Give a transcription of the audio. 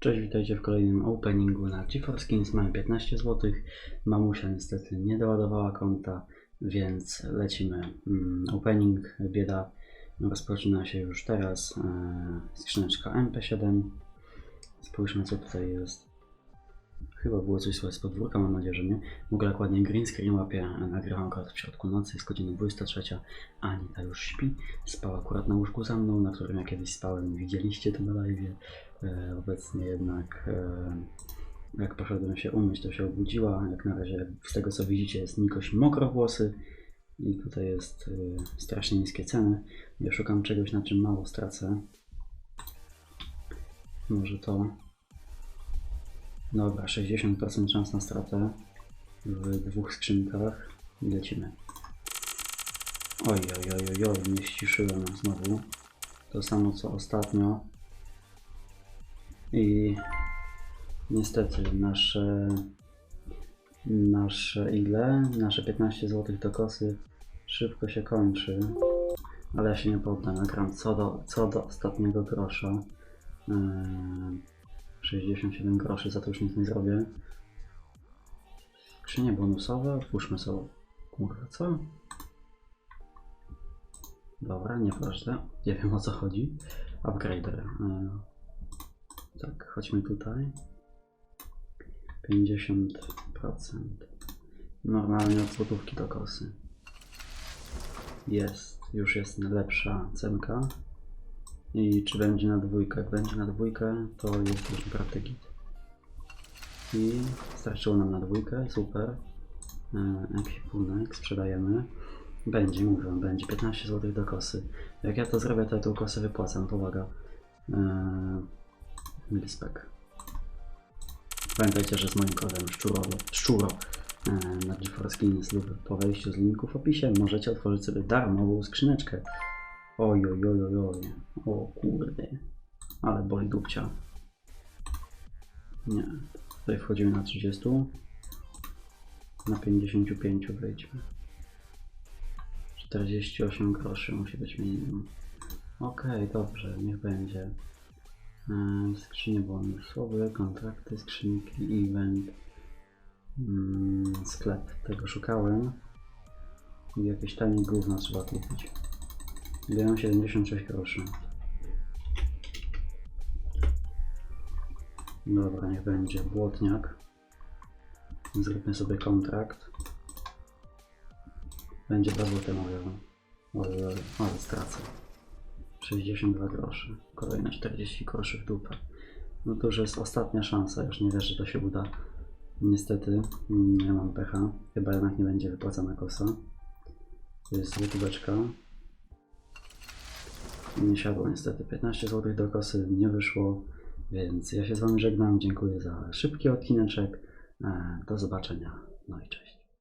Cześć, witajcie w kolejnym openingu na GeForce Skins. Mamy 15 zł. Mamusia niestety nie doładowała konta, więc lecimy. Mm, Opening bieda rozpoczyna się już teraz. E, Skrzyneczka MP7. Spójrzmy co tutaj jest. Chyba było coś słychać z podwórka, mam nadzieję, że nie. W ogóle ładnie green screen łapie. Nagrywam akurat w środku nocy, jest godzina 23. Anita już śpi. Spała akurat na łóżku za mną, na którym ja kiedyś spałem. Widzieliście to na live. E, obecnie jednak e, jak poszedłem się umyć, to się obudziła. Jak na razie z tego co widzicie jest Nikoś mokrowłosy i tutaj jest e, strasznie niskie ceny. Ja szukam czegoś na czym mało stracę. Może to... Dobra, 60% szans na stratę w dwóch skrzynkach lecimy. Oj, oj, oj, oj, oj, nie ściszyłem znowu. To samo co ostatnio. I niestety nasze nasze ile? Nasze 15 zł do kosy szybko się kończy. Ale ja się nie poddam, nagram co do, co do ostatniego grosza. Eee, 67 groszy, za to już nic nie zrobię. Skrzynie bonusowe, otwórzmy sobie. Kurwa, co? Dobra, nieważne. Nie wiem o co chodzi. Upgrader. Eee, tak, chodźmy tutaj. 50%. Normalnie od złotówki do kosy. Jest, już jest lepsza cenka. I czy będzie na dwójkę? Jak będzie na dwójkę, to jest już naprawdę git. I starczyło nam na dwójkę, super. Ekwipunek sprzedajemy. Będzie, mówię, będzie 15 zł do kosy. Jak ja to zrobię, to ja tą kosę wypłacam, powaga. Eee, Lispek. Pamiętajcie, że z moim kodem szczuro, szczuro e, na GeForce Skins lub po wejściu z linku w opisie możecie otworzyć sobie darmową skrzyneczkę. Oj, oj, oj, oj, oj. Dupcia. Nie. Tutaj wchodzimy na 30. Na 55 wejdźmy. 48 groszy musi być minimum. Okej, dobrze, niech będzie. Eee, Skrzynie bonusowe, kontrakty, skrzynki, event, mm, sklep. Tego szukałem. I jakieś tanie gówno trzeba kupić. Dają 76 groszy. Dobra, niech będzie błotniak. Zróbmy sobie kontrakt. Będzie dwa złote mówię. Oj, oj, ale stracę. 62 groszy. Kolejne 40 groszy w dupę. No to już jest ostatnia szansa, już nie wierzę, że to się uda. Niestety, mm, nie mam pecha. Chyba jednak nie będzie wypłacana kosa. To jest złotóweczka. Nie siadło niestety. 15 zł do kosy nie wyszło, więc ja się z Wami żegnam. Dziękuję za szybki odcineczek. E, Do zobaczenia. No i cześć.